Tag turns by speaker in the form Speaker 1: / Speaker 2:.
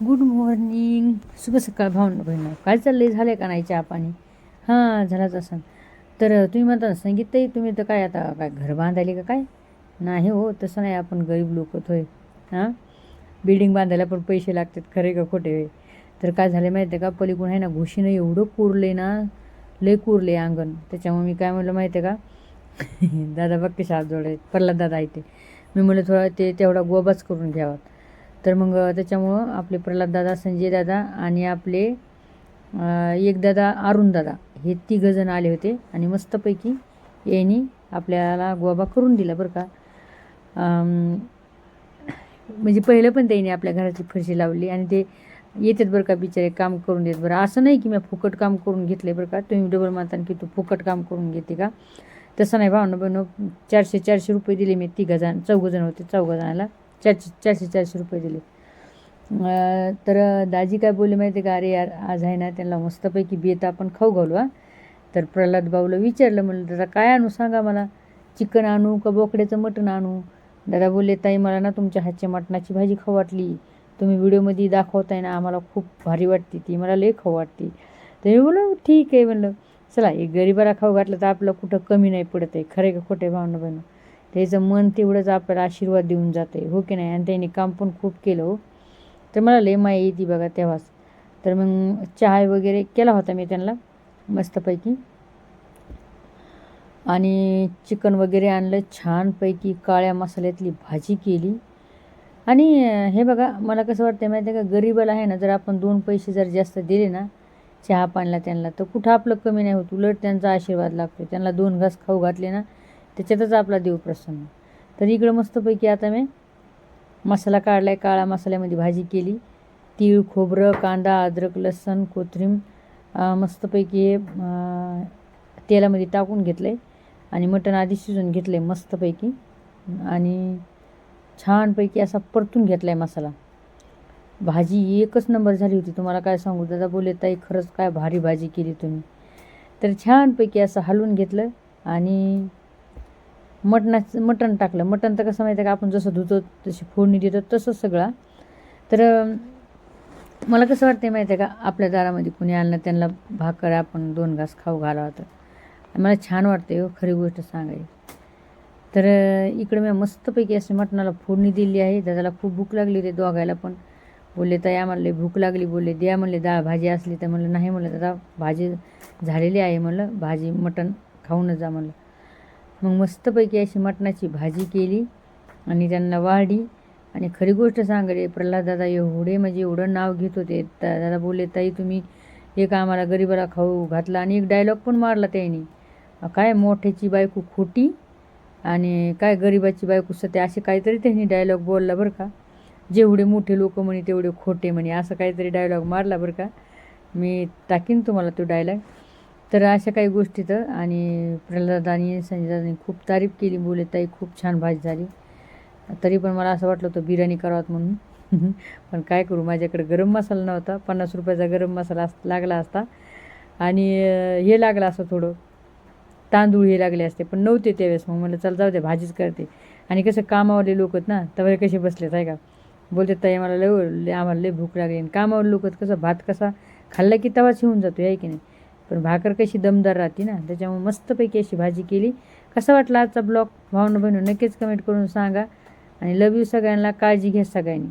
Speaker 1: Good morning शुभ सकाळ भावना बहिणं. काय चाललंय? झालं का नाही चहा पाणी? हां झालाच असं तर तुम्ही म्हणता संगीतही तुम्ही तर काय आता काय घर बांधायले का काय? नाही हो तसं नाही. आपण गरीब लोक होय हां? बिल्डिंग बांधायला पण पैसे लागतात. खरे का खोटे? होय तर काय झालं माहिती आहे का? पलीकडून आहे ना घुशीनं एवढं कुरले ना लय कुरले अंगण. त्याच्यामुळे मी काय म्हणलं माहिती आहे का? दादा बघ कशा हात जोडायत प्रल्हाद दादा आहे ते. मी म्हणलं थोडा ते तेवढा गोबाच करून घ्यावा. तर मग त्याच्यामुळं आपले प्रल्हाददादा संजयदादा संजय दादा आणि आपले एकदादा एक दादा अरुण दादा हे तिघंजण आले होते आणि मस्तपैकी यांनी आपल्याला गोबा करून दिला बरं का. म्हणजे पहिलं पण त्यांनी आपल्या घराची फरशी लावली आणि ते येतात बरं का बिचारे काम करून देत बरं. असं नाही की मी फुकट काम करून घेतले बरं का. तुम्ही डबल म्हणता की तू फुकट काम करून घेते का? तसं नाही भावनं बहिणं चारशे चारशे रुपये दिले मी तिघं जण चौघं जण होते चौघं जणाला. चारशे चारशे चारशे रुपये दिले. तर दाजी काय बोलले माहिती आहे का? अरे यार आज आहे ना त्यांना मस्तपैकी बेत आपण खाऊ घालू हा. तर प्रल्हाद भाऊला विचारलं म्हणलं दादा काय आणू सांगा मला? चिकन आणू का बोकड्याचं मटण आणू? दादा बोलले ताई मला ना तुमच्या हातच्या मटणाची भाजी खाऊ वाटली. तुम्ही व्हिडिओमध्ये दाखवताय ना आम्हाला खूप भारी वाटते ती. मला लई खाऊ वाटते. तर मी बोललो ठीक आहे म्हणलं. चला एक गरीबाला खाऊ घातलं तर आपलं कुठं कमी नाही पडत आहे. खरे का खोटे भावना बहिणं? त्याचं मन तेवढंच आपल्याला आशीर्वाद देऊन जातं आहे हो की नाही? आणि त्यांनी काम पण खूप केलं हो. तर मला लय माया येते बघा तेव्हाच. तर मग चहा वगैरे केला होता मी त्यांना मस्तपैकी. आणि चिकन वगैरे आणलं छानपैकी काळ्या मसाल्यातली भाजी केली. आणि हे बघा मला कसं वाटतं माहिती आहे का गरीबाला आहे ना जर आपण दोन पैसे जर जास्त दिले ना चहा पाणला त्यांना तर कुठं आपलं कमी नाही होत. उलट त्यांचा आशीर्वाद लागतो त्यांना दोन घास खाऊ घातले ना त्याच्यातच आपला देव प्रसन्न. तर इकडं मस्तपैकी आता मी मसाला काढला आहे काळा मसाल्यामध्ये भाजी केली. तीळ खोबरं कांदा अद्रक लसूण कोथिंबीर मस्तपैकी हे तेलामध्ये टाकून घेतलं आहे आणि मटण आधी शिजून घेतलं आहे मस्तपैकी. आणि छानपैकी असा परतून घेतला आहे मसाला. भाजी एकच नंबर झाली होती. तुम्हाला काय सांगू? दादा बोले ताई खरंच काय भारी भाजी केली तुम्ही. तर छानपैकी असं हलवून घेतलं आणि मटणाचं मटण टाकलं. मटण तर कसं माहिती आहे का आपण जसं धुतो तशी फोडणी देतो तसंच सगळं. तर मला कसं वाटतं माहिती आहे का आपल्या दारामध्ये कुणी आलं त्यांना भाकर आपण दोन घास खाऊ घालावं तर. मला छान वाटते हो खरी गोष्ट सांगायची. तर इकडे मी मस्तपैकी असे मटणाला फोडणी दिली आहे. दादाला खूप भूक लागली ते दोघायला पण. बोलले ताई आम्हाला लई भूक लागली. बोलले द्या म्हणले डाळ भाजी असली तर म्हणलं नाही म्हणलं दादा भाजी झालेली आहे. म्हणलं भाजी मटण खाऊनच जा म्हणलं. मग मस्तपैकी अशी मटणाची भाजी केली आणि त्यांना वाढली आणि खरी गोष्ट सांगले प्रल्हाद दादा एवढे म्हणजे एवढं नाव घेत होते. दादा बोलले ताई तुम्ही एक आम्हाला गरीबाला खाऊ घातला आणि एक डायलॉग पण मारला त्यांनी. काय मोठ्याची बायको खोटी आणि काय गरीबाची बायको सत्य असे काहीतरी त्यांनी डायलॉग बोलला बरं का. जेवढे मोठे लोक म्हणे तेवढे खोटे म्हणे असं काहीतरी डायलॉग मारला बरं का. मी टाकीन तुम्हाला तो डायलॉग तर अशा काही गोष्टी तर. आणि प्रल्हादानी संजयदानी खूप तारीफ केली बोलेताई खूप छान भाजी झाली. तरी पण मला असं वाटलं होतं बिर्याणी करावात म्हणून. पण काय करू माझ्याकडे गरम मसाला नव्हता. पन्नास रुपयाचा गरम मसाला अस लागला असता. आणि हे लागलं असं थोडं. तांदूळ हे लागले असते पण नव्हते त्यावेळेस. मग म्हणलं चल जाऊ दे भाजीच करते. आणि कसं कामावरले लोक आहेत ना तवे कसे बसलेत आहे का? बोलते ताई मला लय लय आम्हाला लय भूक लागली. आणि कामावर लोक आहेत कसं भात कसा खाल्ला की तवाच येऊन जातो आहे की नाही? पण भाकर कशी दमदार राहते ना त्याच्यामुळे मस्तपैकी अशी भाजी केली. कसा वाटला आजचा ब्लॉग? भावनं बहिणू नक्कीच कमेंट करून सांगा. आणि लव यू सगळ्यांना काळजी घ्या सगळ्यांनी.